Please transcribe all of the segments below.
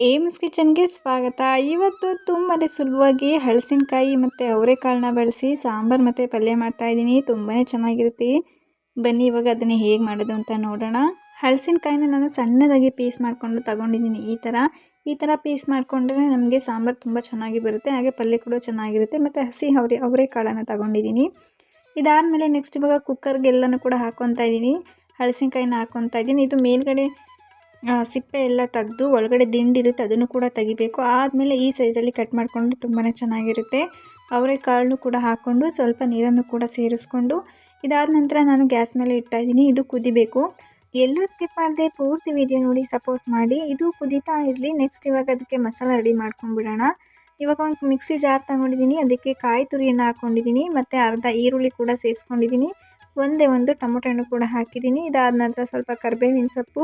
AIIMS ಕಿಚನ್ಗೆ ಸ್ವಾಗತ. ಇವತ್ತು ತುಂಬಾ ಸುಲಭವಾಗಿ ಹಳಸಿನಕಾಯಿ ಮತ್ತು ಅವರೆಕಾಳನ್ನ ಬಳಸಿ ಸಾಂಬಾರು ಮತ್ತು ಪಲ್ಯ ಮಾಡ್ತಾಯಿದ್ದೀನಿ ತುಂಬಾ ಚೆನ್ನಾಗಿರುತ್ತೆ. ಬನ್ನಿ, ಇವಾಗ ಅದನ್ನು ಹೇಗೆ ಮಾಡೋದು ಅಂತ ನೋಡೋಣ. ಹಳಸಿನಕಾಯಿನ ನಾನು ಸಣ್ಣದಾಗಿ ಪೀಸ್ ಮಾಡಿಕೊಂಡು ತಗೊಂಡಿದ್ದೀನಿ ಈ ಥರ. ಈ ಥರ ಪೀಸ್ ಮಾಡಿಕೊಂಡ್ರೆ ನಮಗೆ ಸಾಂಬಾರು ತುಂಬ ಚೆನ್ನಾಗಿ ಬರುತ್ತೆ. ಹಾಗೆ ಪಲ್ಯ ಕೂಡ ಚೆನ್ನಾಗಿರುತ್ತೆ. ಮತ್ತು ಹಸಿ ಅವರೆ, ಅವರೆಕಾಳನ್ನು ತಗೊಂಡಿದ್ದೀನಿ. ಇದಾದಮೇಲೆ ನೆಕ್ಸ್ಟ್ ಇವಾಗ ಕುಕ್ಕರ್ಗೆಲ್ಲನೂ ಕೂಡ ಹಾಕ್ಕೊತಾ ಇದ್ದೀನಿ. ಹಳಸಿನಕಾಯಿನ ಹಾಕ್ಕೊತಾ ಇದ್ದೀನಿ. ಇದು ಮೇಲ್ಗಡೆ ಸಿಪ್ಪೆ ಎಲ್ಲ ತೆಗೆದು ಒಳಗಡೆ ದಿಂಡಿರುತ್ತೆ ಅದನ್ನು ಕೂಡ ತೆಗಿಬೇಕು. ಆದಮೇಲೆ ಈ ಸೈಜಲ್ಲಿ ಕಟ್ ಮಾಡಿಕೊಂಡು ತುಂಬಾ ಚೆನ್ನಾಗಿರುತ್ತೆ. ಅವರೆಕಾಳನ್ನು ಕೂಡ ಹಾಕ್ಕೊಂಡು ಸ್ವಲ್ಪ ನೀರನ್ನು ಕೂಡ ಸೇರಿಸ್ಕೊಂಡು ಇದಾದ ನಂತರ ನಾನು ಗ್ಯಾಸ್ ಮೇಲೆ ಇಡ್ತಾಯಿದ್ದೀನಿ ಇದು ಕುದಿಬೇಕು. ಎಲ್ಲೂ ಸ್ಕಿಪ್ ಮಾಡದೆ, ಪೂರ್ತಿ ವಿಡಿಯೋ ನೋಡಿ ಸಪೋರ್ಟ್ ಮಾಡಿ. ಇದು ಕುದೀತಾ ಇರಲಿ ನೆಕ್ಸ್ಟ್ ಇವಾಗ ಅದಕ್ಕೆ ಮಸಾಲ ರೆಡಿ ಮಾಡ್ಕೊಂಡ್ಬಿಡೋಣ. ಇವಾಗ ಒಂದು ಮಿಕ್ಸಿ ಜಾರ್ ತಗೊಂಡಿದ್ದೀನಿ, ಅದಕ್ಕೆ ಕಾಯಿ ತುರಿಯನ್ನು ಹಾಕ್ಕೊಂಡಿದ್ದೀನಿ ಮತ್ತು ಅರ್ಧ ಈರುಳ್ಳಿ ಕೂಡ ಸೇರಿಸ್ಕೊಂಡಿದ್ದೀನಿ ಒಂದೇ ಒಂದು ಟೊಮೊಟೊ ಹಣ್ಣು ಕೂಡ ಹಾಕಿದ್ದೀನಿ. ಇದಾದ ನಂತರ ಸ್ವಲ್ಪ ಕರಿಬೇವಿನ ಸೊಪ್ಪು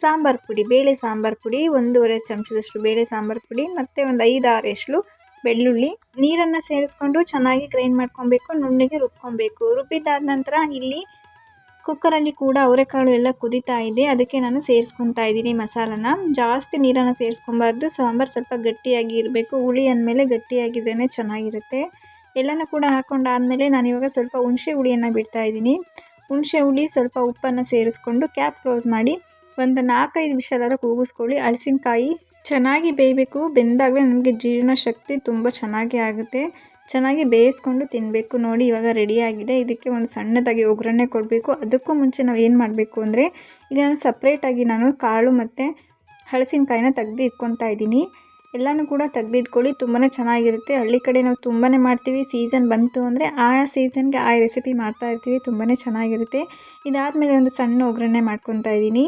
ಸಾಂಬಾರು ಪುಡಿ, ಬೇಳೆ ಸಾಂಬಾರು ಪುಡಿ, ಒಂದೂವರೆ ಚಮಚದಷ್ಟು ಬೇಳೆ ಸಾಂಬಾರು ಪುಡಿ ಮತ್ತು ಒಂದು ಐದು ಆರು ಎಷ್ಟು ಬೆಳ್ಳುಳ್ಳಿ. ನೀರನ್ನು ಸೇರಿಸ್ಕೊಂಡು ಚೆನ್ನಾಗಿ ಗ್ರೈಂಡ್ ಮಾಡ್ಕೊಬೇಕು, ನುಣ್ಣಗೆ ರುಬ್ಕೊಬೇಕು. ರುಬ್ಬಿದ್ದಾದ ನಂತರ ಇಲ್ಲಿ ಕುಕ್ಕರಲ್ಲಿ ಕೂಡ ಅವರೆಕಾಳು ಎಲ್ಲ ಕುದೀತಾ ಇದೆ. ಅದಕ್ಕೆ ನಾನು ಸೇರಿಸ್ಕೊತಾ ಇದ್ದೀನಿ ಮಸಾಲನ. ಜಾಸ್ತಿ ನೀರನ್ನು ಸೇರಿಸ್ಕೊಬಾರ್ದು. ಸಾಂಬಾರು ಸ್ವಲ್ಪ ಗಟ್ಟಿಯಾಗಿ ಇರಬೇಕು. ಹುಳಿ ಅಂದಮೇಲೆ ಗಟ್ಟಿಯಾಗಿದ್ರೇ ಚೆನ್ನಾಗಿರುತ್ತೆ. ಎಲ್ಲನೂ ಕೂಡ ಹಾಕ್ಕೊಂಡಾದಮೇಲೆ ನಾನಿವಾಗ ಸ್ವಲ್ಪ ಹುಣಸೆ ಹುಳಿಯನ್ನು ಬಿಡ್ತಾ ಇದ್ದೀನಿ. ಹುಣಸೆ ಹುಳಿ ಸ್ವಲ್ಪ ಉಪ್ಪನ್ನು ಸೇರಿಸ್ಕೊಂಡು ಕ್ಯಾಪ್ ಕ್ಲೋಸ್ ಮಾಡಿ ಒಂದು ನಾಲ್ಕೈದು ವಿಷಲಾರ ಕೂಗಿಸ್ಕೊಳ್ಳಿ. ಹಳಸಿನ್ಕಾಯಿ ಚೆನ್ನಾಗಿ ಬೇಯಬೇಕು. ಬೆಂದಾಗಲೇ ನಮಗೆ ಜೀರ್ಣಶಕ್ತಿ ತುಂಬ ಚೆನ್ನಾಗಿ ಆಗುತ್ತೆ. ಚೆನ್ನಾಗಿ ಬೇಯಿಸ್ಕೊಂಡು ತಿನ್ನಬೇಕು ನೋಡಿ, ಇವಾಗ ರೆಡಿಯಾಗಿದೆ ಇದಕ್ಕೆ ಒಂದು ಸಣ್ಣದಾಗಿ ಒಗ್ಗರಣೆ ಕೊಡಬೇಕು. ಅದಕ್ಕೂ ಮುಂಚೆ ನಾವು ಏನು ಮಾಡಬೇಕು ಅಂದರೆ, ಈಗ ನಾನು ಸಪ್ರೇಟಾಗಿ ನಾನು ಕಾಳು ಮತ್ತು ಹಳಸಿನಕಾಯಿನ ತೆಗ್ದು ಇಟ್ಕೊತಾ ಇದ್ದೀನಿ. ಎಲ್ಲನೂ ಕೂಡ ತೆಗ್ದಿಟ್ಕೊಳ್ಳಿ ತುಂಬಾ ಚೆನ್ನಾಗಿರುತ್ತೆ. ಹಳ್ಳಿ ಕಡೆ ನಾವು ತುಂಬಾ ಮಾಡ್ತೀವಿ. ಸೀಸನ್ ಬಂತು ಅಂದರೆ ಆ ಸೀಸನ್ಗೆ ಆ ರೆಸಿಪಿ ಮಾಡ್ತಾ ಇರ್ತೀವಿ. ತುಂಬಾ ಚೆನ್ನಾಗಿರುತ್ತೆ. ಇದಾದಮೇಲೆ ಒಂದು ಸಣ್ಣ ಒಗ್ಗರಣೆ ಮಾಡ್ಕೊತಾ ಇದ್ದೀನಿ.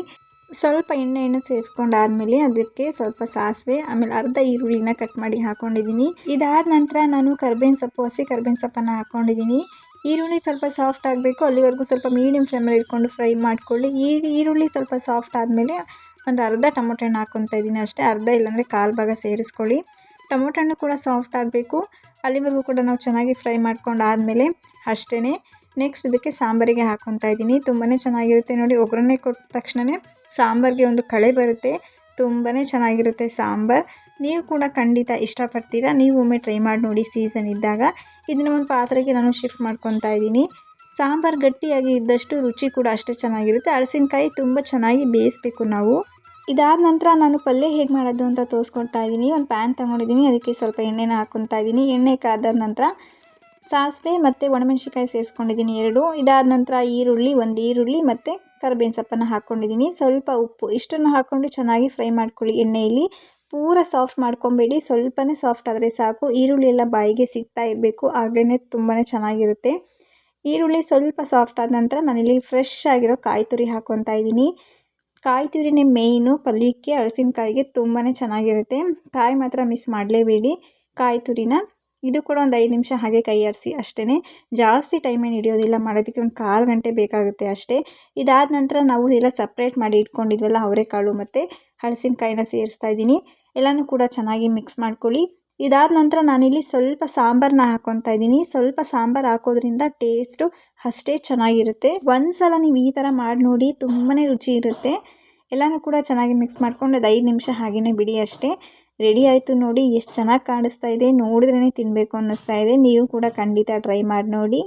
ಸ್ವಲ್ಪ ಎಣ್ಣೆಯನ್ನು ಸೇರಿಸ್ಕೊಂಡಾದ್ಮೇಲೆ ಅದಕ್ಕೆ ಸ್ವಲ್ಪ ಸಾಸಿವೆ, ಆಮೇಲೆ ಅರ್ಧ ಈರುಳ್ಳಿನ ಕಟ್ ಮಾಡಿ ಹಾಕ್ಕೊಂಡಿದ್ದೀನಿ ಇದಾದ ನಂತರ ನಾನು ಕರ್ಬೇವಿನ ಸೊಪ್ಪು, ಹಸಿ ಕರ್ಬೇವಿನ ಸೊಪ್ಪನ್ನು ಹಾಕ್ಕೊಂಡಿದ್ದೀನಿ ಈರುಳ್ಳಿ ಸ್ವಲ್ಪ ಸಾಫ್ಟ್ ಆಗಬೇಕು. ಅಲ್ಲಿವರೆಗೂ ಸ್ವಲ್ಪ ಮೀಡಿಯಮ್ ಫ್ಲೇಮಲ್ಲಿ ಇಟ್ಕೊಂಡು ಫ್ರೈ ಮಾಡ್ಕೊಳ್ಳಿ. ಈ ಈರುಳ್ಳಿ ಸ್ವಲ್ಪ ಸಾಫ್ಟ್ ಆದಮೇಲೆ ಒಂದು ಅರ್ಧ ಟೊಮೊಟೊ ಹಣ್ಣು ಹಾಕ್ಕೊತಾ ಇದ್ದೀನಿ ಅಷ್ಟೇ. ಅರ್ಧ ಇಲ್ಲಾಂದರೆ ಕಾಲು ಭಾಗ ಸೇರಿಸ್ಕೊಳ್ಳಿ. ಟೊಮೊಟೊ ಹಣ್ಣು ಕೂಡ ಸಾಫ್ಟ್ ಆಗಬೇಕು. ಅಲ್ಲಿವರೆಗೂ ಕೂಡ ನಾವು ಚೆನ್ನಾಗಿ ಫ್ರೈ ಮಾಡ್ಕೊಂಡು ಆದಮೇಲೆ ಅಷ್ಟೇ ನೆಕ್ಸ್ಟ್ ಇದಕ್ಕೆ ಸಾಂಬಾರಿಗೆ ಹಾಕೊತಾ ಇದ್ದೀನಿ. ತುಂಬಾ ಚೆನ್ನಾಗಿರುತ್ತೆ ನೋಡಿ. ಒಗ್ಗರಣೆ ಕೊಟ್ಟ ತಕ್ಷಣವೇ ಸಾಂಬಾರಿಗೆ ಒಂದು ಕಳೆ ಬರುತ್ತೆ. ತುಂಬಾ ಚೆನ್ನಾಗಿರುತ್ತೆ ಸಾಂಬಾರು. ನೀವು ಕೂಡ ಖಂಡಿತ ಇಷ್ಟಪಡ್ತೀರಾ? ನೀವು ಒಮ್ಮೆ ಟ್ರೈ ಮಾಡಿ ನೋಡಿ ಸೀಸನ್ ಇದ್ದಾಗ. ಇದನ್ನು ಒಂದು ಪಾತ್ರೆಗೆ ನಾನು ಶಿಫ್ಟ್ ಮಾಡ್ಕೊತಾ ಇದ್ದೀನಿ. ಸಾಂಬಾರು ಗಟ್ಟಿಯಾಗಿ ಇದ್ದಷ್ಟು ರುಚಿ ಕೂಡ ಅಷ್ಟೇ ಚೆನ್ನಾಗಿರುತ್ತೆ. ಹಳಸಿನಕಾಯಿ ತುಂಬ ಚೆನ್ನಾಗಿ ಬೇಯಿಸ್ಬೇಕು ನಾವು. ಇದಾದ ನಂತರ ನಾನು ಪಲ್ಯ ಹೇಗೆ ಮಾಡೋದು ಅಂತ ತೋರಿಸ್ಕೊಡ್ತಾ ಇದ್ದೀನಿ. ಒಂದು ಪ್ಯಾನ್ ತೊಗೊಂಡಿದ್ದೀನಿ. ಅದಕ್ಕೆ ಸ್ವಲ್ಪ ಎಣ್ಣೆನ ಹಾಕೊತಾ ಇದ್ದೀನಿ. ಎಣ್ಣೆ ಕಾದ ನಂತರ ಸಾಸಿವೆ ಮತ್ತು ಒಣಮೆಣ್ಸಿನ್ಕಾಯಿ ಸೇರಿಸ್ಕೊಂಡಿದ್ದೀನಿ ಎರಡು. ಇದಾದ ನಂತರ ಈರುಳ್ಳಿ, ಒಂದು ಈರುಳ್ಳಿ ಮತ್ತು ಕರಿಬೇವಿನ ಸೊಪ್ಪನ್ನು ಹಾಕ್ಕೊಂಡಿದ್ದೀನಿ ಸ್ವಲ್ಪ ಉಪ್ಪು. ಇಷ್ಟನ್ನು ಹಾಕ್ಕೊಂಡು ಚೆನ್ನಾಗಿ ಫ್ರೈ ಮಾಡ್ಕೊಳ್ಳಿ ಎಣ್ಣೆಯಲ್ಲಿ. ಪೂರ ಸಾಫ್ಟ್ ಮಾಡ್ಕೊಬೇಡಿ. ಸ್ವಲ್ಪನೇ ಸಾಫ್ಟ್ ಆದರೆ ಸಾಕು. ಈರುಳ್ಳಿ ಎಲ್ಲ ಬಾಯಿಗೆ ಸಿಗ್ತಾ ಇರಬೇಕು. ಆಗಲೇ ತುಂಬಾ ಚೆನ್ನಾಗಿರುತ್ತೆ. ಈರುಳ್ಳಿ ಸ್ವಲ್ಪ ಸಾಫ್ಟ್ ಆದ ನಂತರ ನಾನಿಲ್ಲಿ ಫ್ರೆಶ್ ಆಗಿರೋ ಕಾಯಿ ತುರಿ ಹಾಕ್ಕೊತಾ ಇದ್ದೀನಿ. ಕಾಯಿ ತುರಿನೇ ಮೇಯ್ನು. ಪಲ್ಯಕ್ಕೆ ಹಳಸಿನಕಾಯಿಗೆ ತುಂಬಾ ಚೆನ್ನಾಗಿರುತ್ತೆ. ಕಾಯಿ ಮಾತ್ರ ಮಿಸ್ ಮಾಡಲೇಬೇಡಿ. ಕಾಯಿ ತುರಿನ. ಇದು ಕೂಡ ಒಂದು ಐದು ನಿಮಿಷ ಹಾಗೆ ಕೈ ಆಡಿಸಿ ಅಷ್ಟೇ ಜಾಸ್ತಿ ಟೈಮೇನು ಹಿಡಿಯೋದಿಲ್ಲ, ಮಾಡೋದಕ್ಕೆ ಒಂದು ಕಾಲು ಗಂಟೆ ಬೇಕಾಗುತ್ತೆ ಅಷ್ಟೇ. ಇದಾದ ನಂತರ ನಾವು ಎಲ್ಲ ಸಪ್ರೇಟ್ ಮಾಡಿ ಇಟ್ಕೊಂಡಿದ್ವಲ್ಲ, ಅವರೆಕಾಳು ಮತ್ತು ಹಳಸಿನಕಾಯಿನ ಸೇರಿಸ್ತಾ ಇದ್ದೀನಿ. ಎಲ್ಲನೂ ಕೂಡ ಚೆನ್ನಾಗಿ ಮಿಕ್ಸ್ ಮಾಡ್ಕೊಳ್ಳಿ. ಇದಾದ ನಂತರ ನಾನಿಲ್ಲಿ ಸ್ವಲ್ಪ ಸಾಂಬಾರನ್ನ ಹಾಕೊತಾ ಇದ್ದೀನಿ. ಸ್ವಲ್ಪ ಸಾಂಬಾರು ಹಾಕೋದ್ರಿಂದ ಟೇಸ್ಟು ಅಷ್ಟೇ ಚೆನ್ನಾಗಿರುತ್ತೆ. ಒಂದು ಸಲ ನೀವು ಈ ಥರ ಮಾಡಿ ನೋಡಿ ತುಂಬಾ ರುಚಿ ಇರುತ್ತೆ. ಎಲ್ಲನೂ ಕೂಡ ಚೆನ್ನಾಗಿ ಮಿಕ್ಸ್ ಮಾಡ್ಕೊಂಡು ಅದು ಐದು ನಿಮಿಷ ಹಾಗೆಯೇ ಬಿಡಿ ಅಷ್ಟೇ. ರೆಡಿ ಆಯಿತು ನೋಡಿ, ಎಷ್ಟು ಚೆನ್ನಾಗಿ ಕಾಣಿಸ್ತಾ ಇದೆ. ನೋಡಿದ್ರೇ ತಿನ್ನಬೇಕು ಅನ್ನಿಸ್ತಾ ಇದೆ. ನೀವು ಕೂಡ ಖಂಡಿತ ಟ್ರೈ ಮಾಡಿ ನೋಡಿ.